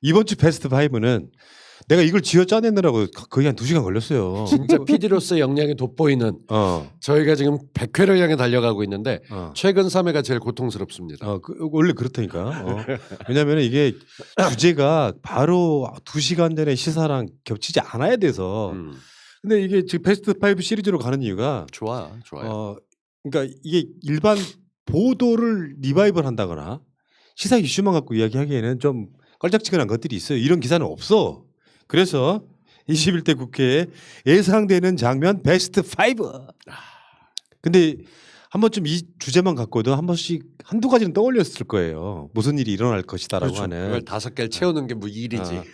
이번 주 베스트 5는 내가 이걸 지어 짜내느라고 거의 한 2시간 걸렸어요. 진짜 PD로서 역량이 돋보이는 어. 저희가 지금 100회를 향해 달려가고 있는데 어. 최근 3회가 제일 고통스럽습니다. 어, 그, 원래 그렇다니까. 어. 왜냐면 이게 주제가 바로 2시간 전에 시사랑 겹치지 않아야 돼서. 음, 근데 이게 지금 베스트 5 시리즈로 가는 이유가 좋아, 좋아요. 어, 그러니까 이게 일반 보도를 리바이벌 한다거나 시사 이슈만 갖고 이야기하기에는 좀 껄쩍지근한 것들이 있어요. 이런 기사는 없어. 그래서 21대 국회에 예상되는 장면 베스트 5. 근데 한 번쯤 이 주제만 갖고도 한 번씩 한두 가지는 떠올렸을 거예요. 무슨 일이 일어날 것이다라고 그렇죠. 하는. 그걸 다섯 개를 채우는 게 뭐 일이지. 아.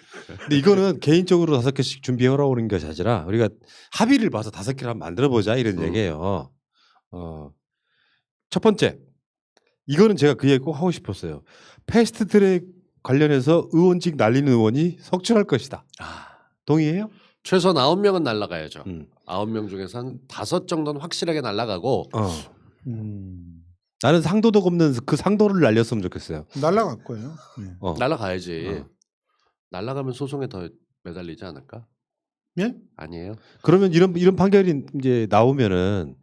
근데 이거는 개인적으로 다섯 개씩 준비해 오라고 그러는 것이 아니라 우리가 합의를 봐서 다섯 개를 한번 만들어 보자 이런 음. 얘기예요. 어. 첫 번째. 이거는 제가 그 얘기 꼭 하고 싶었어요. 패스트 트랙 관련해서 의원직 날리는 의원이 석출할 것이다. 아, 동의해요? 최소한 아홉 명은 날라가야죠. 음. 아홉 명 중에서 한 다섯 정도는 확실하게 날라가고 어. 음, 나는 상도덕 없는 그 상도를 날렸으면 좋겠어요. 날라갈 거예요. 네. 어. 날라가야지. 어. 날라가면 소송에 더 매달리지 않을까? 예? 아니에요. 그러면 이런 이런 판결이 이제 나오면은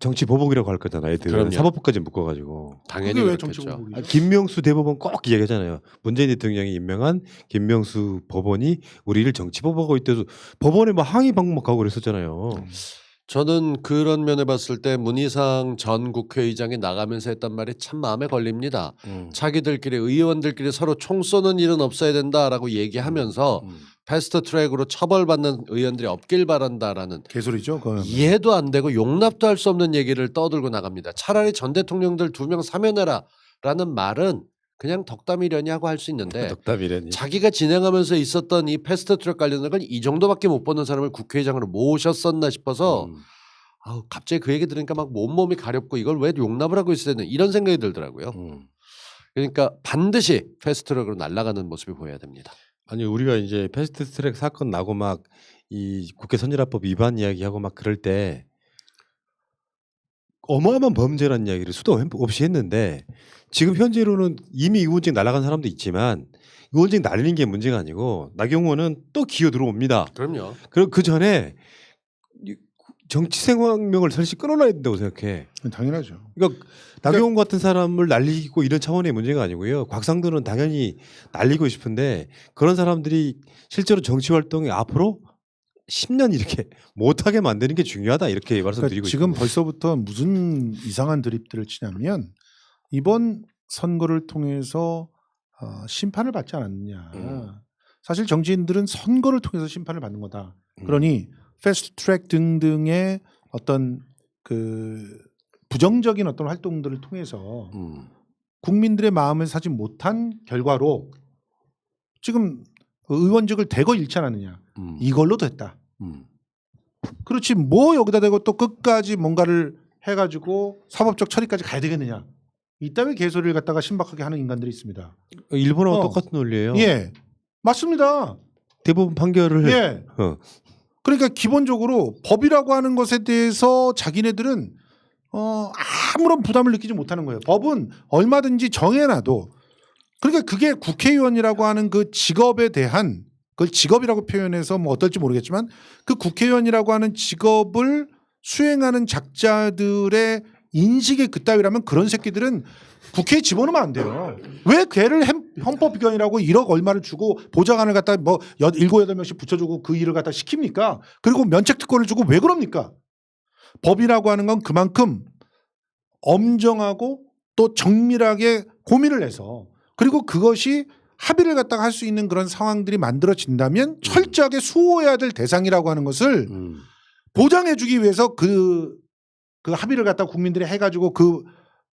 정치 보복이라고 할 거잖아. 애들 그럼요. 사법부까지 묶어가지고. 당연히 그게 왜 그렇겠죠. 정치보복이죠? 아, 김명수 대법원 꼭 얘기하잖아요. 문재인 대통령이 임명한 김명수 법원이 우리를 정치 보복하고 있대서 법원에 뭐 항의 방문하고 그랬었잖아요. 저는 그런 면에 봤을 때 문희상 전 국회의장이 나가면서 했단 말이 참 마음에 걸립니다. 음. 자기들끼리 의원들끼리 서로 총 쏘는 일은 없어야 된다라고 얘기하면서 음. 패스트 트랙으로 처벌받는 의원들이 없길 바란다라는 개소리죠. 그건. 이해도 안 되고 용납도 할 수 없는 얘기를 떠들고 나갑니다. 차라리 전 대통령들 두 명 사면해라라는 말은 그냥 덕담이려니 하고 할 수 있는데 덕담이라니. 자기가 진행하면서 있었던 이 패스트 트랙 관련된 건이 정도밖에 못 보는 사람을 국회의장으로 모셨었나 싶어서 음. 아우 갑자기 그 얘기 들으니까 막 온몸이 가렵고 이걸 왜 용납을 하고 있어야 되는 이런 생각이 들더라고요. 음. 그러니까 반드시 패스트 트랙으로 날아가는 모습이 보여야 됩니다. 아니 우리가 이제 패스트 트랙 사건 나고 막 이 국회 선진화법 위반 이야기하고 막 그럴 때 어마어마한 범죄라는 이야기를 수도 없이 했는데 지금 현재로는 이미 의원직 날아간 사람도 있지만 의원직 날리는 게 문제가 아니고 나경원은 또 기어 들어옵니다. 그럼요. 그리고 그 전에 이 정치 생활명을 사실 끊어놔야 된다고 생각해. 당연하죠. 그러니까 나경원 같은 사람을 날리고 이런 차원의 문제가 아니고요. 곽상도는 당연히 날리고 싶은데 그런 사람들이 실제로 정치 활동에 앞으로 10년 이렇게 못하게 만드는 게 중요하다 이렇게 그러니까 말씀드리고 지금 있습니다. 벌써부터 무슨 이상한 드립들을 치냐면 이번 선거를 통해서 어, 심판을 받지 않았느냐. 음. 사실 정치인들은 선거를 통해서 심판을 받는 거다. 음. 그러니 패스트 트랙 등등의 어떤 그 부정적인 어떤 활동들을 통해서 음. 국민들의 마음을 사지 못한 결과로 지금 의원직을 대거 잃지 않았느냐. 음. 이걸로 됐다. 음. 그렇지 뭐 여기다 대고 또 끝까지 뭔가를 해가지고 사법적 처리까지 가야 되겠느냐. 이따위 개소리를 갖다가 신박하게 하는 인간들이 있습니다. 일본하고 어. 똑같은 논리예요. 예, 맞습니다. 대부분 판결을 예. 어. 그러니까 기본적으로 법이라고 하는 것에 대해서 자기네들은 어, 아무런 부담을 느끼지 못하는 거예요. 법은 얼마든지 정해놔도 그러니까 그게 국회의원이라고 하는 그 직업에 대한 그걸 직업이라고 표현해서 뭐 어떨지 모르겠지만 그 국회의원이라고 하는 직업을 수행하는 작자들의 인식이 그따위라면 그런 새끼들은 국회에 집어넣으면 안 돼요. 왜 걔를 햄- 헌법기관이라고 1억 얼마를 주고 보좌관을 갖다 뭐 여- 일곱 여덟 명씩 붙여주고 그 일을 갖다 시킵니까? 그리고 면책 특권을 주고 왜 그럽니까? 법이라고 하는 건 그만큼 엄정하고 또 정밀하게 고민을 해서 그리고 그것이 합의를 갖다가 할 수 있는 그런 상황들이 만들어진다면 철저하게 수호해야 될 대상이라고 하는 것을 음. 보장해주기 위해서 그, 그 합의를 갖다 가 국민들이 해가지고 그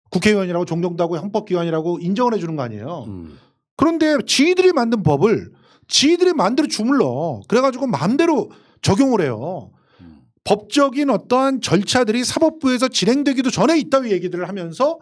국회의원이라고 종정도 하고 헌법기관이라고 인정을 해주는 거 아니에요. 음. 그런데 지들이 만든 법을 지들이 만들어 주물러 그래가지고 마음대로 적용을 해요. 음. 법적인 어떠한 절차들이 사법부에서 진행되기도 전에 이따위 얘기들을 하면서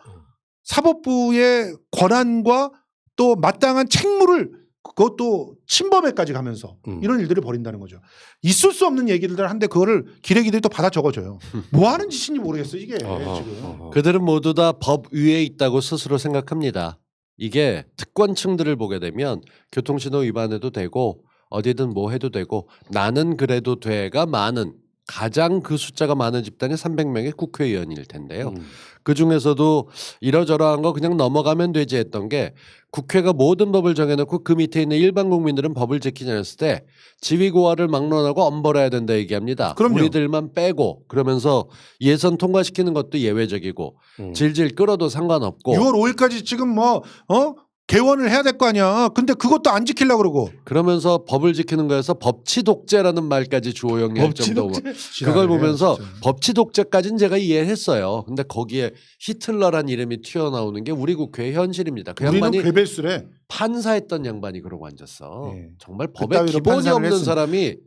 사법부의 권한과 또 마땅한 책무를 그것도 침범에까지 가면서 음. 이런 일들을 벌인다는 거죠. 있을 수 없는 얘기들을 한데 그거를 기레기들이 또 받아 적어줘요. 뭐 하는 짓인지 모르겠어 이게 어허, 지금. 어허. 그들은 모두 다 법 위에 있다고 스스로 생각합니다. 이게 특권층들을 보게 되면 교통신호 위반해도 되고 어디든 뭐 해도 되고 나는 그래도 돼가 많은 가장 그 숫자가 많은 집단이 300명의 국회의원일 텐데요. 음. 그 중에서도 이러저러한 거 그냥 넘어가면 되지 했던 게 국회가 모든 법을 정해놓고 그 밑에 있는 일반 국민들은 법을 지키냐 했을 때 지위고하를 막론하고 엄벌해야 된다 얘기합니다. 그럼요. 우리들만 빼고 그러면서 예선 통과시키는 것도 예외적이고 음. 질질 끌어도 상관없고 6월 5일까지 지금 뭐 어? 개원을 해야 될 거 아니야. 근데 그것도 안 지키려고 그러고. 그러면서 법을 지키는 거에서 법치 독재라는 말까지 주호영이 할 법치 정도고 독재? 그걸 보면서 진짜. 법치 독재까지는 제가 이해했어요. 근데 거기에 히틀러란 이름이 튀어나오는 게 우리 국회의 현실입니다. 그 우리는 양반이 괴벨수래. 판사했던 양반이 그러고 앉았어. 예. 정말 법에 그따위로 기본이 없는 했으면. 사람이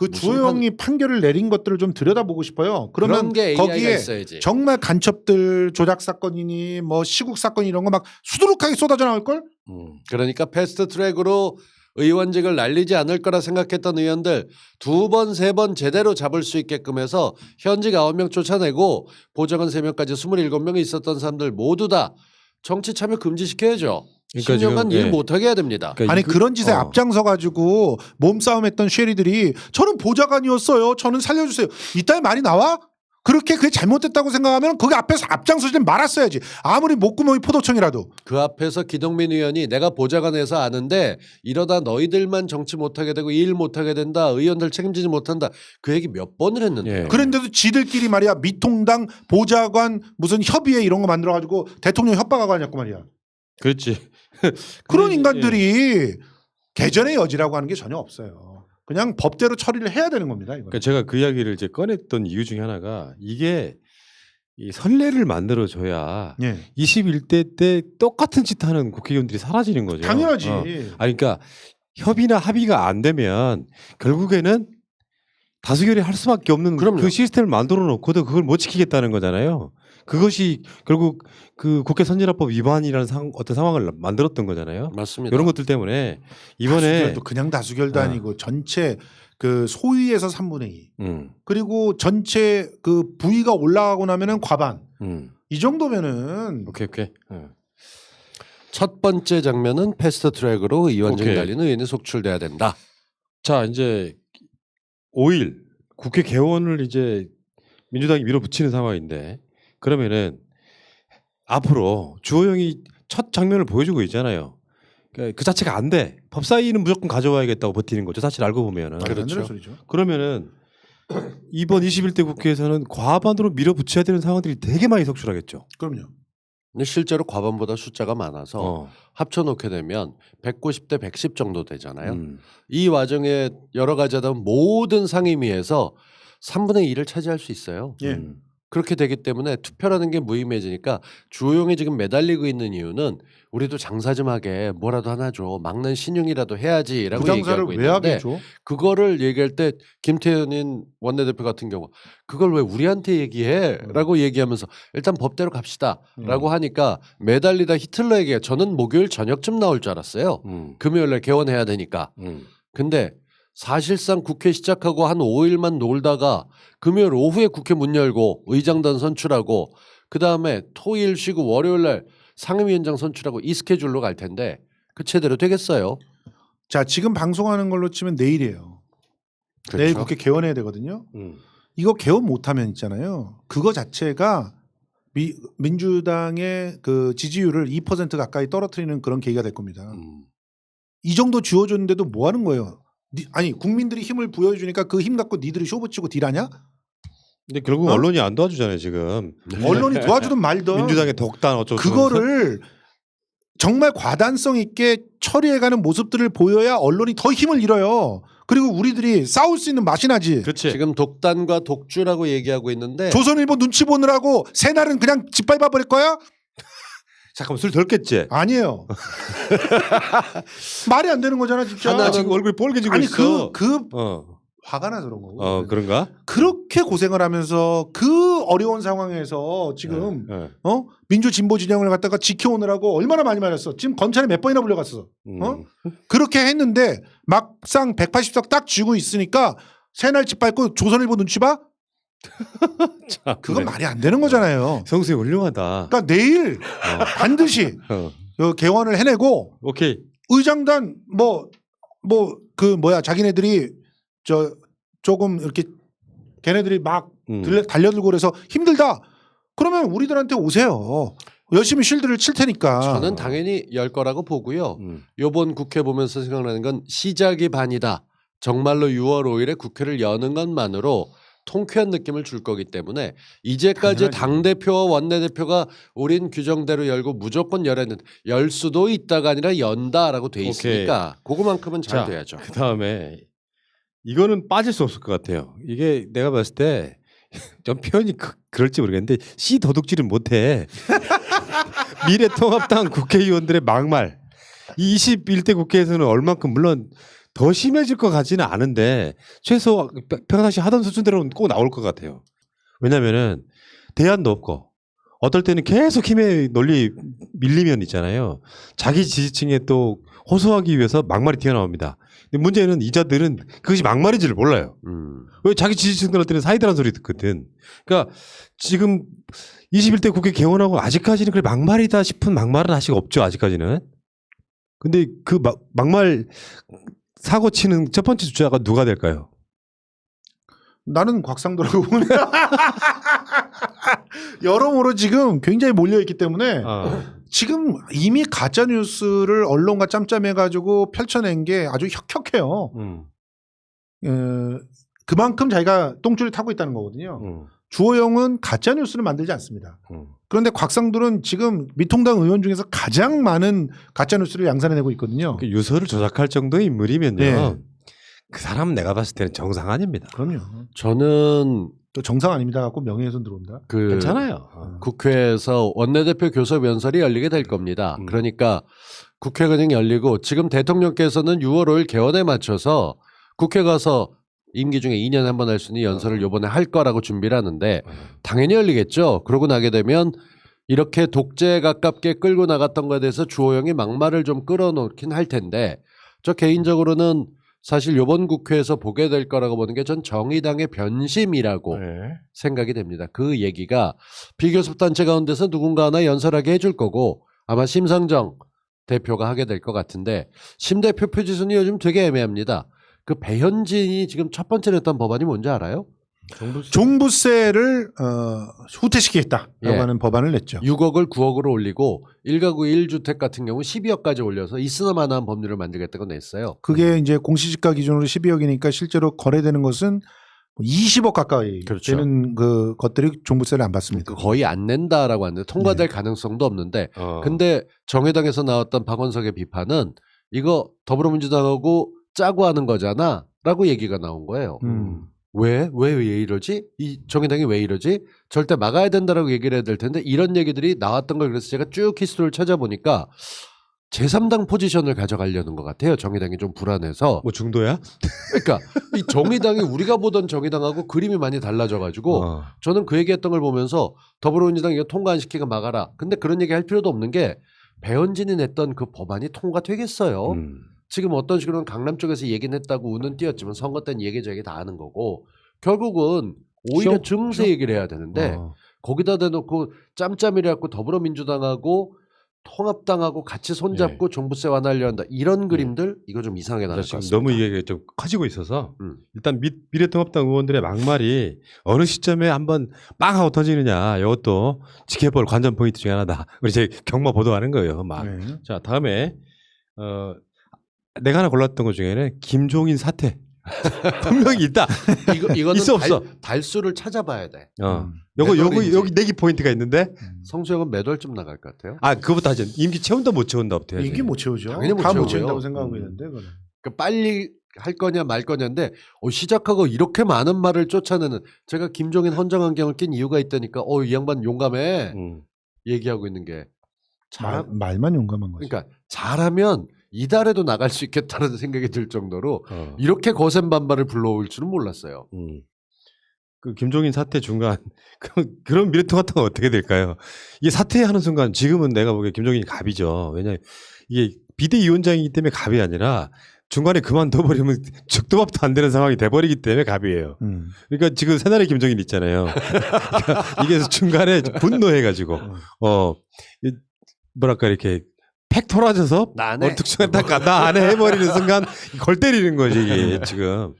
그 주호영이 판결을 내린 것들을 좀 들여다보고 싶어요. 그런 그러면 게 AI가 거기에 있어야지. 정말 간첩들 조작 사건이니 뭐 시국 사건 이런 거 막 수두룩하게 쏟아져 나올 걸? 음. 그러니까 패스트 트랙으로 의원직을 날리지 않을 거라 생각했던 의원들 두 번 세 번 제대로 잡을 수 있게끔 해서 현직 9명 쫓아내고 보좌관 3명까지 27명이 있었던 사람들 모두 다 정치 참여 금지시켜야죠. 그러니까 10년간 지금, 일 예. 못하게 해야 됩니다. 그러니까 아니 이 그- 그런 짓에 어. 앞장서 가지고 몸싸움했던 쉐리들이 저는 보좌관이었어요. 저는 살려주세요. 이따위 말이 나와? 그렇게 그게 잘못됐다고 생각하면 거기 앞에서 앞장서지 말았어야지. 아무리 목구멍이 포도청이라도. 그 앞에서 기동민 의원이 내가 보좌관에서 아는데 이러다 너희들만 정치 못하게 되고 일 못하게 된다. 의원들 책임지지 못한다. 그 얘기 몇 번을 했는데. 예. 그런데도 지들끼리 말이야 미통당 보좌관 무슨 협의회 이런 거 만들어 가지고 대통령 협박하고 하냐고 말이야. 그렇지. 그런 근데 이제- 인간들이 개전의 여지라고 하는 게 전혀 없어요. 그냥 법대로 처리를 해야 되는 겁니다. 이거. 그러니까 제가 그 이야기를 이제 꺼냈던 이유 중에 하나가 이게 이 선례를 만들어 줘야 예. 21대 때 똑같은 짓 하는 국회의원들이 사라지는 거죠. 당연하지. 어. 아니 그러니까 협의나 합의가 안 되면 결국에는 다수결이 할 수밖에 없는 그럼요. 그 시스템을 만들어 놓고도 그걸 못 지키겠다는 거잖아요. 그것이 결국 그 국회 선진화법 위반이라는 상, 어떤 상황을 만들었던 거잖아요. 맞습니다. 이런 것들 때문에 이번에 다수결도 그냥 다수결도 어. 아니고 전체 그 소위에서 3분의 2 음, 그리고 전체 그 부위가 올라가고 나면은 과반 음, 이 정도면은 오케이 오케이. 어. 첫 번째 장면은 패스트 트랙으로 오케이. 날리는 의원이 속출돼야 된다. 자 이제 5일 국회 개원을 이제 민주당이 밀어붙이는 상황인데 그러면은 앞으로 주호영이 첫 장면을 보여주고 있잖아요. 그러니까 그 자체가 안 돼. 법사위는 무조건 가져와야겠다고 버티는 거죠. 사실 알고 보면은. 그렇죠. 그러면은 이번 21대 국회에서는 과반으로 밀어붙여야 되는 상황들이 되게 많이 속출하겠죠. 그럼요. 근데 실제로 과반보다 숫자가 많아서 어. 합쳐놓게 되면 190대 110 정도 되잖아요. 음. 이 와중에 여러 가지 하다 보면 모든 상임위에서 3분의 2를 차지할 수 있어요. 예. 음. 그렇게 되기 때문에 투표라는 게 무의미해지니까 주호영이 지금 매달리고 있는 이유는 우리도 장사 좀 하게 뭐라도 하나 줘 막는 신용이라도 해야지라고 부장사를 얘기하고 왜 있는데 줘? 그거를 얘기할 때 김태현인 원내대표 같은 경우 그걸 왜 우리한테 얘기해?라고 얘기하면서 일단 법대로 갑시다라고 음. 하니까 매달리다 히틀러에게 저는 목요일 저녁쯤 나올 줄 알았어요. 음. 금요일날 개원해야 되니까. 음. 근데 사실상 국회 시작하고 한 5일만 놀다가 금요일 오후에 국회 문 열고 의장단 선출하고 그 다음에 토일 쉬고 월요일 날 상임위원장 선출하고 이 스케줄로 갈 텐데 그 제대로 되겠어요. 자 지금 방송하는 걸로 치면 내일이에요. 내일 국회 개원해야 되거든요. 음. 이거 개원 못하면 있잖아요. 그거 자체가 미, 민주당의 그 지지율을 2% 가까이 떨어뜨리는 그런 계기가 될 겁니다. 음. 이 정도 쥐어줬는데도 뭐 하는 거예요? 니- 아니 국민들이 힘을 부여주니까 그 힘 갖고 니들이 쇼붙이고 딜하냐? 근데 결국 어? 언론이 안 도와주잖아요 지금. 언론이 도와주든 말든 민주당의 독단 어쩌고 그거를 정말 과단성 있게 처리해가는 모습들을 보여야 언론이 더 힘을 잃어요. 그리고 우리들이 싸울 수 있는 맛이 나지. 그렇지. 지금 독단과 독주라고 얘기하고 있는데 조선일보 눈치 보느라고 새날은 그냥 짓밟아 버릴 거야? 잠깐만 술 덜겠지. 아니에요. 말이 안 되는 거잖아, 진짜. 하나 지금 얼굴이 빨개지고 아니 있어. 그, 그 어. 화가 나서 그런 거고. 어 그런가? 그렇게 고생을 하면서 그 어려운 상황에서 지금 예, 예. 어 민주 진보 진영을 갖다가 지켜오느라고 얼마나 많이 말했어. 지금 검찰에 몇 번이나 불려갔어. 음. 어? 그렇게 했는데 막상 180석 딱 쥐고 있으니까 새날 짓밟고 조선일보 눈치 봐? 참, 그건 네. 말이 안 되는 거잖아요. 성수이 훌륭하다. 그러니까 내일 어. 반드시 어. 그 개원을 해내고 오케이. 의장단 뭐 뭐 그 뭐야 자기네들이 저 조금 이렇게 걔네들이 막 음. 들려- 달려들고 그래서 힘들다. 그러면 우리들한테 오세요. 열심히 쉴드를 칠 테니까. 저는 당연히 열 거라고 보고요. 음. 요번 국회 보면서 생각나는 건 시작이 반이다. 정말로 6월 5일에 국회를 여는 것만으로 통쾌한 느낌을 줄 거기 때문에 이제까지. 당 대표와 원내 대표가 우린 규정대로 열고 무조건 열었는데 열 수도 있다가 아니라 연다라고 돼 오케이. 있으니까 그거만큼은 잘 자, 돼야죠. 그 다음에 이거는 빠질 수 없을 것 같아요. 이게 내가 봤을 때 좀 표현이 그, 그럴지 모르겠는데 씨 도둑질은 못해. 미래통합당 국회의원들의 막말. 이 21대 국회에서는 얼만큼 물론 더 심해질 것 같지는 않은데 최소 평상시 하던 수준대로는 꼭 나올 것 같아요. 왜냐면은 대안도 없고 어떨 때는 계속 힘의 논리 밀리면 있잖아요. 자기 지지층에 또 호소하기 위해서 막말이 튀어나옵니다. 근데 문제는 이자들은 그것이 막말인지를 몰라요. 음. 왜 자기 지지층들한테는 사이다란 소리 듣거든. 그러니까 지금 21대 국회 개원하고 아직까지는 그래 막말이다 싶은 막말은 아직 없죠. 아직까지는. 근데 그 막, 막말 사고 치는 첫 번째 주자가 누가 될까요? 나는 곽상도라고 보는데 여러모로 지금 굉장히 몰려 있기 때문에 아, 지금 이미 가짜 뉴스를 언론과 짬짬해 가지고 펼쳐낸 게 아주 혁혁해요. 음, 어, 그만큼 자기가 똥줄을 타고 있다는 거거든요. 음, 주호영은 가짜 뉴스를 만들지 않습니다. 음. 그런데 곽상도는 지금 미통당 의원 중에서 가장 많은 가짜 뉴스를 양산해내고 있거든요. 그 유서를 조작할 정도의 인물이면요. 네. 그 사람은 내가 봤을 때는 정상 아닙니다. 그럼요. 저는 또 정상 아닙니다. 갖고 명예훼손 들어온다. 그 괜찮아요. 어. 국회에서 원내대표 교섭 연설이 열리게 될 겁니다. 음. 그러니까 국회 그냥 열리고 지금 대통령께서는 6월 5일 개원에 맞춰서 국회 가서 임기 중에 2년에 한번 할 수 있는 연설을 요번에 할 거라고 준비를 하는데 당연히 열리겠죠. 그러고 나게 되면 이렇게 독재에 가깝게 끌고 나갔던 거에 대해서 주호영이 막말을 좀 끌어놓긴 할 텐데 저 개인적으로는 사실 요번 국회에서 보게 될 거라고 보는 게 전 정의당의 변심이라고 네. 생각이 됩니다. 그 얘기가 비교섭 단체 가운데서 누군가 하나 연설하게 해줄 거고 아마 심상정 대표가 하게 될 것 같은데 심 대표 표지선이 요즘 되게 애매합니다. 그 배현진이 지금 첫 번째 냈던 법안이 뭔지 알아요? 종부세를 어, 후퇴시키겠다라고 예. 하는 법안을 냈죠. 6억을 9억으로 올리고 1가구 1주택 같은 경우 12억까지 올려서 있으나마나한 법률을 만들겠다고 냈어요. 그게 이제 공시지가 기준으로 12억이니까 실제로 거래되는 것은 20억 가까이 그렇죠. 되는 그 것들이 종부세를 안 받습니다. 거의 안 낸다라고 하는데 통과될 가능성도 없는데 어. 근데 정의당에서 나왔던 박원석의 비판은 이거 더불어민주당하고 짜고 하는 거잖아 라고 얘기가 나온 거예요. 음. 왜? 왜, 왜 이러지? 이 정의당이 왜 이러지? 절대 막아야 된다라고 얘기를 해야 될 텐데 이런 얘기들이 나왔던 걸 그래서 제가 쭉 히스토리를 찾아보니까 제3당 포지션을 가져가려는 것 같아요. 정의당이 좀 불안해서. 뭐 중도야? 그러니까 이 정의당이 우리가 보던 정의당하고 그림이 많이 달라져가지고 어. 저는 그 얘기했던 걸 보면서 더불어민주당 이거 통과 안 시키고 막아라. 근데 그런 얘기 할 필요도 없는 게 배현진이 냈던 그 법안이 통과되겠어요. 음. 지금 어떤 식으로는 강남 쪽에서 얘기는 했다고 우는 띄었지만 선거 때는 얘기저기 다 아는 거고 결국은 오히려 쇼? 증세 얘기를 해야 되는데 어. 거기다 대놓고 짬짬이래갖고 더불어민주당하고 통합당하고 같이 손잡고 종부세 완화하려 한다 이런 그림들 이거 좀 이상하게 나올 것 지금 같습니다. 너무 이게 좀 커지고 있어서 음. 일단 미, 미래통합당 의원들의 막말이 어느 시점에 한번 빵 하고 터지느냐 이것도 지켜볼 관전 포인트 중에 하나다. 우리 이제 경마 보도하는 거예요. 막. 네. 자 다음에 어 내가 하나 골랐던 것 중에는 김종인 사태 분명히 있다. 이거 이거는 있어, 없어? 달, 달수를 찾아봐야 돼. 어. 음. 요거 몇 요거. 여기 내기 포인트가 있는데 성수형은 몇 월쯤 나갈 것 같아요? 아 그거부터 하죠. 임기 채운다 못 채운다 부터 해야지. 이게 못 채우죠. 당연히 못 다못 채우고요. 채운다고 생각하고 음. 있는데 그거는. 그러니까 빨리 할 거냐 말 거냐인데 어, 시작하고 이렇게 많은 말을 쫓아내는 제가 김종인 헌정안경을 낀 이유가 있다니까 어 이 양반 용감해 음. 얘기하고 있는 게 말, 잘, 말만 용감한 거죠. 그러니까 잘하면 이달에도 나갈 수 있겠다는 생각이 들 정도로 어. 이렇게 거센 반발을 불러올 줄은 몰랐어요. 음. 그 김종인 사태 중간 그럼 그런 미래통합당은 어떻게 될까요? 이게 사퇴하는 순간 지금은 내가 보기에 김종인이 갑이죠. 왜냐 이게 비대위원장이기 때문에 갑이 아니라 중간에 그만둬 버리면 죽도 밥도 안 되는 상황이 돼버리기 때문에 갑이에요. 음. 그러니까 지금 새날의 김종인 있잖아요. 그러니까 이게 중간에 분노해가지고 어 이- 뭐랄까 이렇게 팩 토라져서 나네. 어느 특정한 딱 간다 안에 해버리는 순간 걸 때리는 거지 이게 지금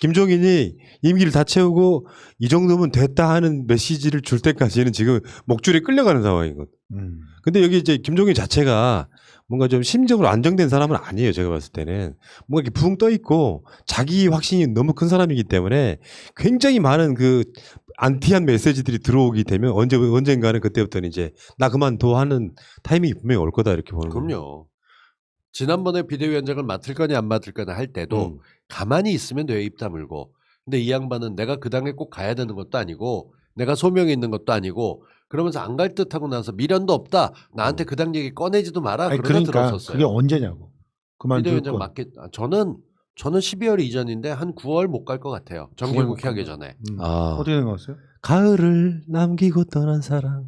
김종인이 임기를 다 채우고 이 정도면 됐다 하는 메시지를 줄 때까지는 지금 목줄에 끌려가는 상황이거든. 음. 근데 여기 이제 김종인 자체가 뭔가 좀 심적으로 안정된 사람은 아니에요. 제가 봤을 때는 뭔가 이렇게 붕 떠 있고 자기 확신이 너무 큰 사람이기 때문에 굉장히 많은 그 안티한 메시지들이 들어오게 되면 언제 언젠가는 그때부터는 이제 나 그만둬 하는 타이밍이 분명히 올 거다 이렇게 보는 거예요. 그럼요. 지난번에 비대위원장을 맡을 거냐 안 맡을 거냐 할 때도 음. 가만히 있으면 돼요 입 다물고. 근데 이 양반은 내가 그 당에 꼭 가야 되는 것도 아니고 내가 소명이 있는 것도 아니고 그러면서 안 갈 듯하고 나서 미련도 없다. 나한테 그당 얘기 꺼내지도 마라. 아니, 그러다 그러니까 들어섰어요. 그게 언제냐고. 그만둘 비대위원장 건. 맡겠. 아, 저는 저는 12월 이전인데 한 9월 못 갈 것 같아요. 정기국회 하기 전에. 음. 아. 어떻게 생각하세요? 가을을 남기고 떠난 사람.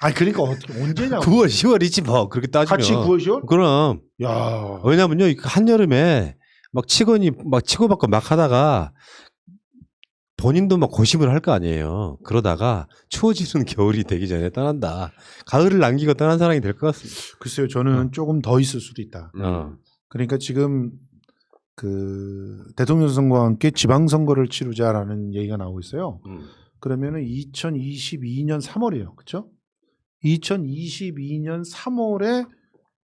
아니 그러니까 어떻게 언제냐고. 9월, 10월이지 뭐 그렇게 따지면. 같이 9월 10월? 그럼 야. 왜냐면요 한 여름에 막 치고니 막 치고받고 막 하다가 본인도 막 고심을 할 거 아니에요. 그러다가 추워지는 겨울이 되기 전에 떠난다. 가을을 남기고 떠난 사람이 될 것 같습니다. 글쎄요, 저는 조금 더 있을 수도 있다. 음. 어. 그러니까 지금 그 대통령 선거와 함께 지방 선거를 치르자라는 얘기가 나오고 있어요. 음. 그러면은 2022년 3월이에요. 그렇죠? 2022년 3월에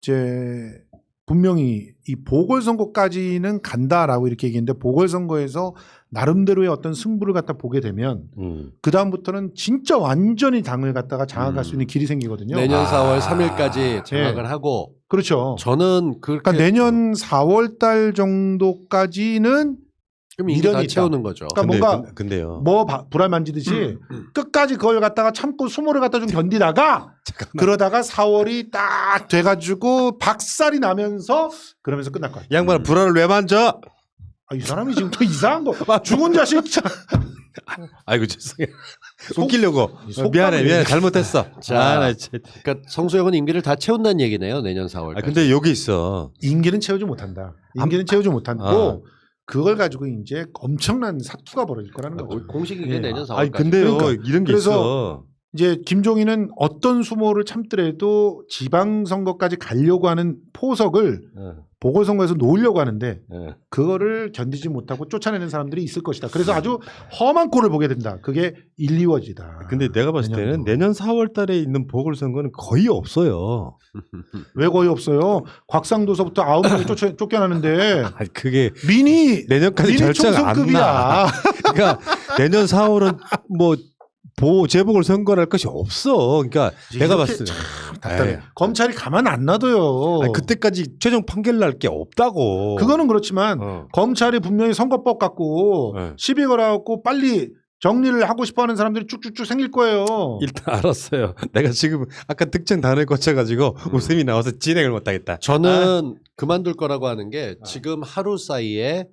이제 분명히 이 보궐선거까지는 간다라고 이렇게 얘기했는데 보궐선거에서 나름대로의 어떤 승부를 갖다 보게 되면 음. 그 다음부터는 진짜 완전히 당을 갖다가 장악할 수 있는 길이 생기거든요. 내년 아. 4월 3일까지 장악을 하고 그렇죠. 저는 그렇게 그러니까 내년 4월 달 정도까지는 그럼 이게 다 미련이 있다. 채우는 거죠. 그러니까 근데, 뭔가 근- 근데요. 뭐 바- 불알 만지듯이 음. 끝까지 그걸 갖다가 참고 수모를 갖다 좀 견디다가 그러다가 4월이 딱 돼가지고 박살이 나면서 그러면서 끝날 거야. 이 양반아 불안을 왜 만져? 아, 이 사람이 지금 또 이상한 거. 죽은 자식. 참. 아이고 죄송해. 웃기려고. 미안해 미안해 왜- 잘못했어. 자. 아, 나 진짜. 그러니까 성수형은 임기를 다 채운다는 얘기네요. 내년 4월까지. 아 근데 여기 있어. 임기는 채우지 못한다. 임기는 채우지 못하고 아. 그걸 가지고 이제 엄청난 사투가 벌어질 거라는 거죠. 공식 이게 예. 내년 4월까지. 아니 근데요 그러니까. 이런 게 그래서 있어. 이제 김종인은 어떤 수모를 참더라도 지방선거까지 가려고 하는 포석을 어, 보궐선거에서 놓으려고 하는데 어. 그거를 견디지 못하고 쫓아내는 사람들이 있을 것이다. 그래서 아주 험한 꼴을 보게 된다. 그게 1, 2월이다. 근데 내가 봤을 때는. 내년 4월 달에 있는 보궐선거는 거의 없어요. 왜 거의 없어요? 곽상도서부터 아홉 명이 쫓아, 쫓겨나는데 아니 그게 미니 내년까지 미니 결정 안 나. 그러니까 내년 4월은 뭐 보 재보궐 선거를 할 것이 없어. 그러니까 내가 봤을 때 답답해. 에이. 검찰이 가만 안 놔둬요. 아니, 그때까지 최종 판결 날 게 없다고. 그거는 그렇지만 어. 검찰이 분명히 선거법 갖고 네. 시비 걸어갖고 빨리 정리를 하고 싶어하는 사람들이 쭉쭉쭉 생길 거예요. 일단 알았어요. 내가 지금 아까 특정 단어를 거쳐가지고 웃음이 나와서 진행을 못하겠다. 저는 그만둘 거라고 하는 게 아. 지금 하루 사이에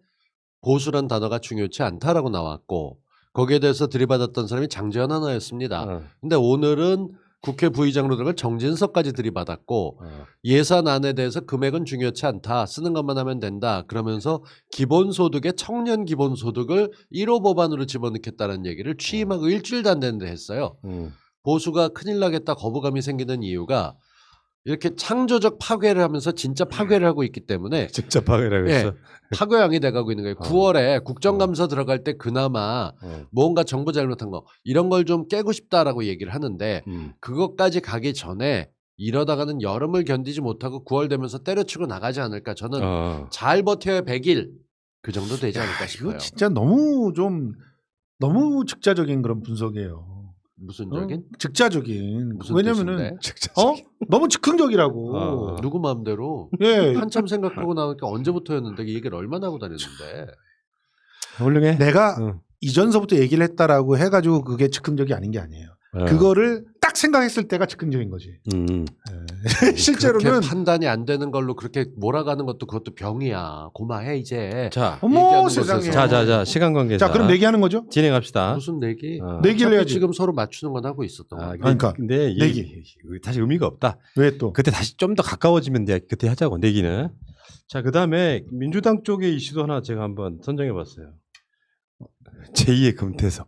보수란 단어가 중요치 않다라고 나왔고 거기에 대해서 들이받았던 사람이 장재현 하나였습니다. 어, 근데 오늘은 국회 부의장으로 들어갈 정진석까지 들이받았고 어. 예산안에 대해서 금액은 중요치 않다. 쓰는 것만 하면 된다. 그러면서 기본소득의 청년 기본소득을 1호 법안으로 집어넣겠다는 얘기를 취임하고 일주일도 안 됐는데 했어요. 음. 보수가 큰일 나겠다 거부감이 생기는 이유가 이렇게 창조적 파괴를 하면서 진짜 파괴를 하고 있기 때문에 직접 파괴라고 예. 했어. 파괴양이 돼가고 있는 거예요. 어. 9월에 국정감사 들어갈 때 그나마 어. 뭔가 정부 잘못한 거 이런 걸 좀 깨고 싶다라고 얘기를 하는데 음. 그것까지 가기 전에 이러다가는 여름을 견디지 못하고 9월 되면서 때려치고 나가지 않을까 저는 어. 잘 버텨야 100일 그 정도 되지 않을까 싶어요. 이거 진짜 너무 좀 너무 즉자적인 그런 분석이에요. 무슨 어? 적인? 즉자적인. 무슨 왜냐면은? 직접. 어 너무 즉흥적이라고. 어. 누구 마음대로 예, 한참 생각하고 나니까 언제부터였는데 이 얘기를 얼마나 하고 다녔는데 훌륭해. 내가 응. 이전서부터 얘기를 했다라고 해가지고 그게 즉흥적이 아닌 게 아니에요. 어. 그거를 딱 생각했을 때가 즉흥적인 거지. 음. 예. 실제로는 그렇게 판단이 안 되는 걸로 그렇게 몰아가는 것도 그것도 병이야. 고마해 이제. 자, 어머 세상에. 자, 자, 자, 시간 관계자. 자, 그럼 내기하는 거죠? 진행합시다. 무슨 내기? 어. 내기를 해야지. 지금 서로 맞추는 건 하고 있었던 아, 거. 그러니까. 근데 내기. 다시 의미가 없다. 왜 또? 그때 다시 좀 더 가까워지면 돼. 그때 하자고 내기는. 자, 그다음에 민주당 쪽의 이슈도 하나 제가 한번 선정해 봤어요. 제2의 금태섭.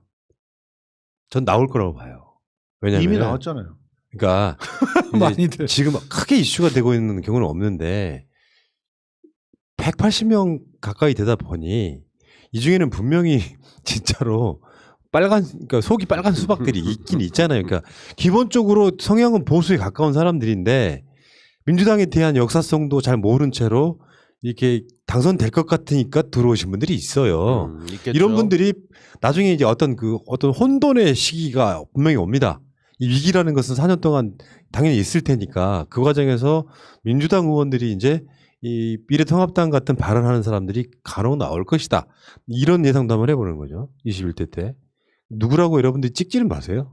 전 나올 거라고 봐요. 왜냐면 이미 나왔잖아요. 그러니까 많이들. 지금 크게 이슈가 되고 있는 경우는 없는데 180명 가까이 되다 보니 이 중에는 분명히 진짜로 빨간 그러니까 속이 빨간 수박들이 있긴 있잖아요. 그러니까 기본적으로 성향은 보수에 가까운 사람들인데 민주당에 대한 역사성도 잘 모르는 채로 이렇게 당선될 것 같으니까 들어오신 분들이 있어요. 음. 이런 분들이 나중에 이제 어떤 그 어떤 혼돈의 시기가 분명히 옵니다. 이 위기라는 것은 4년 동안 당연히 있을 테니까 그 과정에서 민주당 의원들이 이제 이 미래통합당 같은 발언하는 사람들이 간혹 나올 것이다. 이런 예상도 한번 해보는 거죠. 21대 때. 누구라고 여러분들이 찍지는 마세요.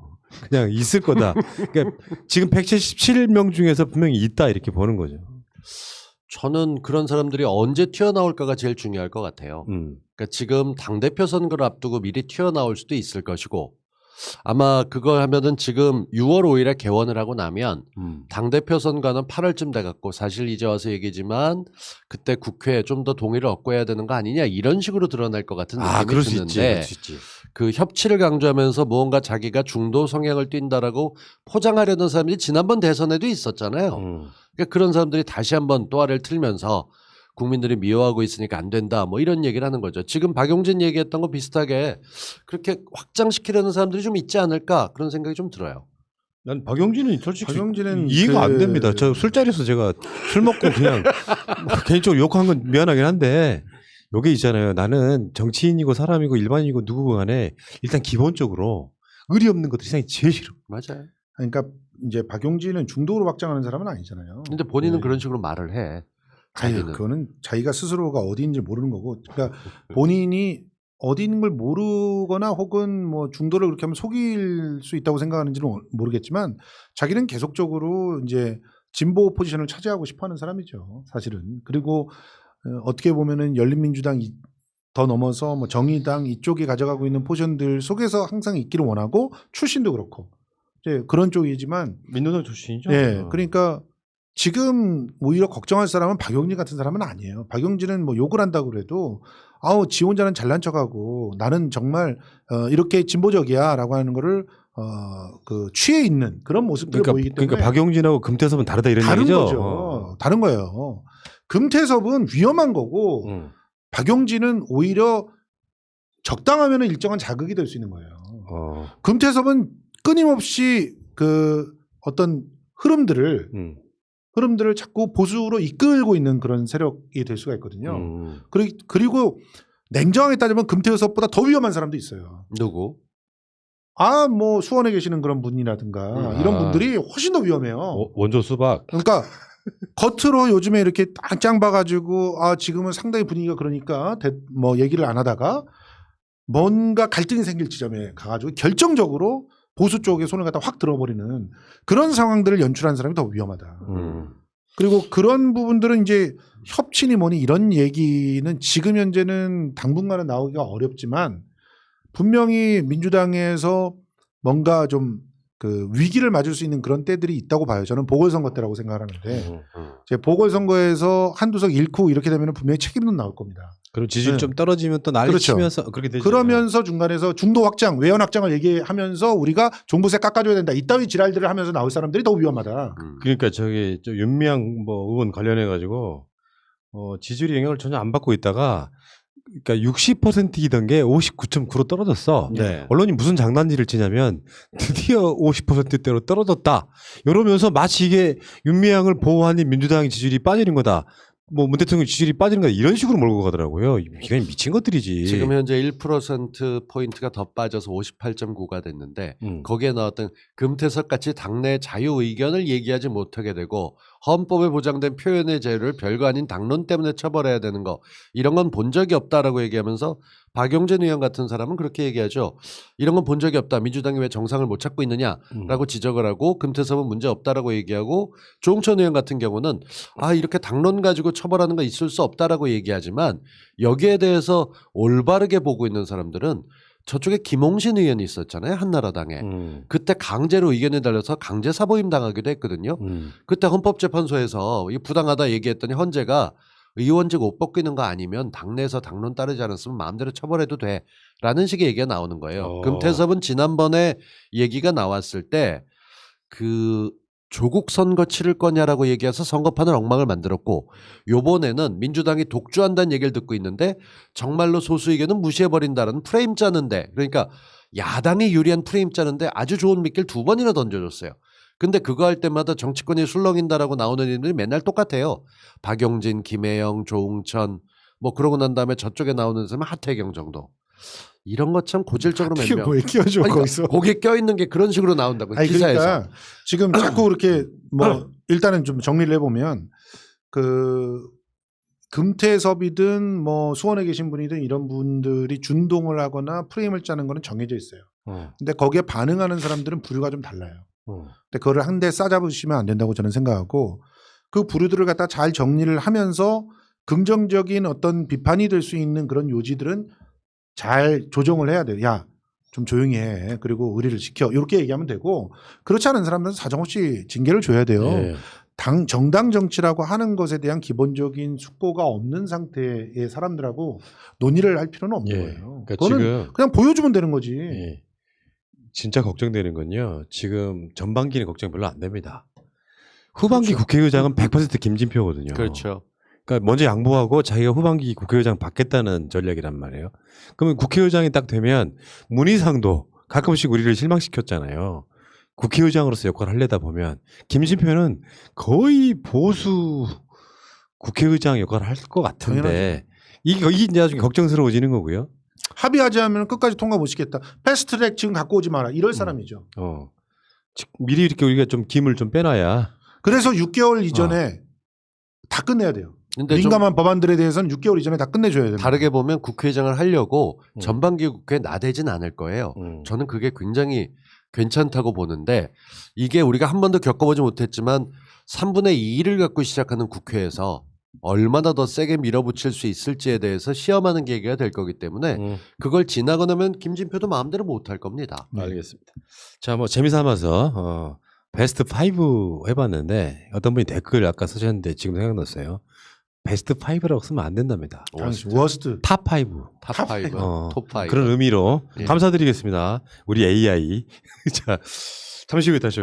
그냥 있을 거다. 그러니까 지금 177명 중에서 분명히 있다 이렇게 보는 거죠. 저는 그런 사람들이 언제 튀어나올까가 제일 중요할 것 같아요. 음. 그러니까 지금 당대표 선거를 앞두고 미리 튀어나올 수도 있을 것이고 아마 그걸 하면은 지금 6월 5일에 개원을 하고 나면 음. 당 대표 선거는 8월쯤 돼 갖고 사실 이제 와서 얘기지만 그때 국회에 좀 더 동의를 얻고 해야 되는 거 아니냐 이런 식으로 드러날 것 같은 아, 느낌이 그럴 수 있지. 드는데 그럴 수 있지. 그 협치를 강조하면서 무언가 자기가 중도 성향을 띈다라고 포장하려는 사람들이 지난번 대선에도 있었잖아요. 음. 그러니까 그런 사람들이 다시 한번 또아를 틀면서 국민들이 미워하고 있으니까 안 된다 뭐 이런 얘기를 하는 거죠. 지금 박용진 얘기했던 거 비슷하게 그렇게 확장시키려는 사람들이 좀 있지 않을까 그런 생각이 좀 들어요. 난 박용진은 솔직히 박용진은 이해가 안 그- 됩니다. 저 술자리에서 제가 술 먹고 그냥 뭐 개인적으로 욕한 건 미안하긴 한데 요게 있잖아요. 나는 정치인이고 사람이고 일반인이고 누구 간에 일단 기본적으로 의리 없는 것들이 세상에 제일 싫어. 맞아요. 그러니까 이제 박용진은 중도로 확장하는 사람은 아니잖아요. 근데 본인은 네. 그런 식으로 말을 해. 아니, 자기는. 그거는 자기가 스스로가 어디인지 모르는 거고, 그러니까 본인이 어디인 걸 모르거나 혹은 뭐 중도를 그렇게 하면 속일 수 있다고 생각하는지는 모르겠지만 자기는 계속적으로 이제 진보 포지션을 차지하고 싶어하는 사람이죠, 사실은. 그리고 어, 어떻게 보면은 열린민주당 이- 더 넘어서 뭐 정의당 이쪽이 가져가고 있는 포지션들 속에서 항상 있기를 원하고 출신도 그렇고 이제 그런 쪽이지만 민노당 출신이죠. 예, 그러니까 지금 오히려 걱정할 사람은 박용진 같은 사람은 아니에요. 박용진은 뭐 욕을 한다고 그래도 아우 지 혼자는 잘난 척하고 나는 정말 어, 이렇게 진보적이야라고 하는 거를 어, 그 취해 있는 그런 모습들을 그러니까, 보이기 때문에 그러니까 박용진하고 금태섭은 다르다 이런 다른 얘기죠. 거죠. 어. 다른 거예요. 금태섭은 위험한 거고 음. 박용진은 오히려 적당하면 일정한 자극이 될 수 있는 거예요. 어. 금태섭은 끊임없이 그 어떤 흐름들을 음. 흐름들을 자꾸 보수로 이끌고 있는 그런 세력이 될 수가 있거든요. 음. 그리- 그리고 냉정하게 따지면 금태섭보다 더 위험한 사람도 있어요. 누구? 아, 뭐 수원에 계시는 그런 분이라든가 음. 이런 아. 분들이 훨씬 더 위험해요. 어, 원조 수박. 그러니까 겉으로 요즘에 이렇게 딱짱 봐가지고 아 지금은 상당히 분위기가 그러니까 대- 뭐 얘기를 안 하다가 뭔가 갈등이 생길 지점에 가가지고 결정적으로 보수 쪽에 손을 갖다 확 들어버리는 그런 상황들을 연출한 사람이 더 위험하다. 음. 그리고 그런 부분들은 이제 협친이 뭐니 이런 얘기는 지금 현재는 당분간은 나오기가 어렵지만 분명히 민주당에서 뭔가 좀 그 위기를 맞을 수 있는 그런 때들이 있다고 봐요. 저는 보궐선거 때라고 생각하는데 음. 제 보궐선거에서 한두석 잃고 이렇게 되면 분명히 책임은 나올 겁니다. 그럼 지지율 네. 좀 떨어지면 또 난리 그렇죠. 치면서 그렇게 되죠. 그러면서 중간에서 중도 확장, 외연 확장을 얘기하면서 우리가 종부세 깎아줘야 된다. 이따위 지랄들을 하면서 나올 사람들이 더 위험하다. 음. 그러니까 저기 저 윤미향 뭐 의원 관련해 가지고 어, 지지율 영향을 전혀 안 받고 있다가 그러니까 60%이던 게 59.9로 떨어졌어. 네. 언론이 무슨 장난질을 치냐면 드디어 50%대로 떨어졌다. 이러면서 마치 이게 윤미향을 보호하는 민주당의 지지율이 빠지는 거다. 뭐 문 대통령 지지율이 빠지는 거다. 이런 식으로 몰고 가더라고요. 이게 미친 것들이지. 지금 현재 1% 포인트가 더 빠져서 58.9가 됐는데 음. 거기에 나왔던 금태섭 같이 당내 자유 의견을 얘기하지 못하게 되고 헌법에 보장된 표현의 자유를 별거 아닌 당론 때문에 처벌해야 되는 거 이런 건 본 적이 없다라고 얘기하면서 박용진 의원 같은 사람은 그렇게 얘기하죠. 이런 건 본 적이 없다. 민주당이 왜 정상을 못 찾고 있느냐라고 음. 지적을 하고 금태섭은 문제 없다라고 얘기하고 조홍천 의원 같은 경우는 아 이렇게 당론 가지고 처벌하는 거 있을 수 없다라고 얘기하지만 여기에 대해서 올바르게 보고 있는 사람들은 저쪽에 김홍신 의원이 있었잖아요 한나라당에 음. 그때 강제로 의견에 달려서 강제 사보임 당하기도 했거든요. 음. 그때 헌법재판소에서 이 부당하다 얘기했더니 헌재가 의원직 옷 벗기는 거 아니면 당내에서 당론 따르지 않았으면 마음대로 처벌해도 돼라는 식의 얘기가 나오는 거예요. 어. 금태섭은 지난번에 얘기가 나왔을 때 그 조국 선거 치를 거냐라고 얘기해서 선거판을 엉망을 만들었고 요번에는 민주당이 독주한다는 얘기를 듣고 있는데 정말로 소수 의견은 무시해 버린다는 프레임 짜는데 그러니까 야당이 유리한 프레임 짜는데 아주 좋은 미끼를 두 번이나 던져줬어요. 근데 그거 할 때마다 정치권이 술렁인다라고 나오는 일들이 맨날 똑같아요. 박용진, 김혜영, 조웅천 뭐 그러고 난 다음에 저쪽에 나오는 사람은 하태경 정도. 이런 것 참 고질적으로 몇 이게 명. 뭘 끼워줘 아니, 거기서. 그러니까 거기에 껴 있는 게 그런 식으로 나온다고 아니 기사에서. 그러니까 지금 자꾸 그렇게 뭐 일단은 좀 정리를 해보면 그 금태섭이든 뭐 수원에 계신 분이든 이런 분들이 준동을 하거나 프레임을 짜는 거는 정해져 있어요. 어, 근데 거기에 반응하는 사람들은 부류가 좀 달라요. 어. 근데 그거를 한 대 싸잡으시면 안 된다고 저는 생각하고 그 부류들을 갖다 잘 정리를 하면서 긍정적인 어떤 비판이 될 수 있는 그런 요지들은 잘 조정을 해야 돼요. 야, 좀 조용히 해. 그리고 의리를 지켜. 이렇게 얘기하면 되고 그렇지 않은 사람들은 사정없이 징계를 줘야 돼요. 예. 당 정당 정치라고 하는 것에 대한 기본적인 숙고가 없는 상태의 사람들하고 논의를 할 필요는 없는 예. 거예요. 그러니까 그거는 그냥 보여주면 되는 거지. 예. 진짜 걱정되는 건요. 지금 전반기는 걱정 별로 안 됩니다. 후반기 그렇죠. 국회의장은 100% 김진표거든요. 그렇죠. 그러니까 먼저 양보하고 자기가 후반기 국회의장 받겠다는 전략이란 말이에요. 그러면 국회의장이 딱 되면 문희상도 가끔씩 우리를 실망시켰잖아요. 국회의장으로서 역할을 하려다 보면 김진표는 거의 보수 국회의장 역할을 할 것 같은데 이게 이게 나중에 걱정스러워지는 거고요. 합의하지 않으면 끝까지 통과 못 시켰다. 패스트트랙 지금 갖고 오지 마라. 이럴 사람이죠. 어. 즉, 미리 이렇게 우리가 좀 김을 좀 빼놔야 그래서 6개월 이전에 다 끝내야 돼요. 근데 좀 민감한 법안들에 대해서는 6개월 이전에 다 끝내줘야 됩니다. 다르게 보면 국회의장을 하려고 음. 전반기 국회에 나대진 않을 거예요. 음. 저는 그게 굉장히 괜찮다고 보는데 이게 우리가 한 번도 겪어보지 못했지만 3분의 2를 갖고 시작하는 국회에서 얼마나 더 세게 밀어붙일 수 있을지에 대해서 시험하는 계기가 될 거기 때문에 음. 그걸 지나고 나면 김진표도 마음대로 못 할 겁니다. 네. 알겠습니다. 자, 뭐 재미삼아서 어, 베스트 5 해봤는데 어떤 분이 댓글 아까 쓰셨는데 지금 생각났어요. 베스트 5라고 쓰면 안 된답니다. 당시 워스트. 탑 5. 탑 5, 어, 톱 5. 그런 의미로 예. 감사드리겠습니다. 우리 AI. 자, 잠시 후에 다시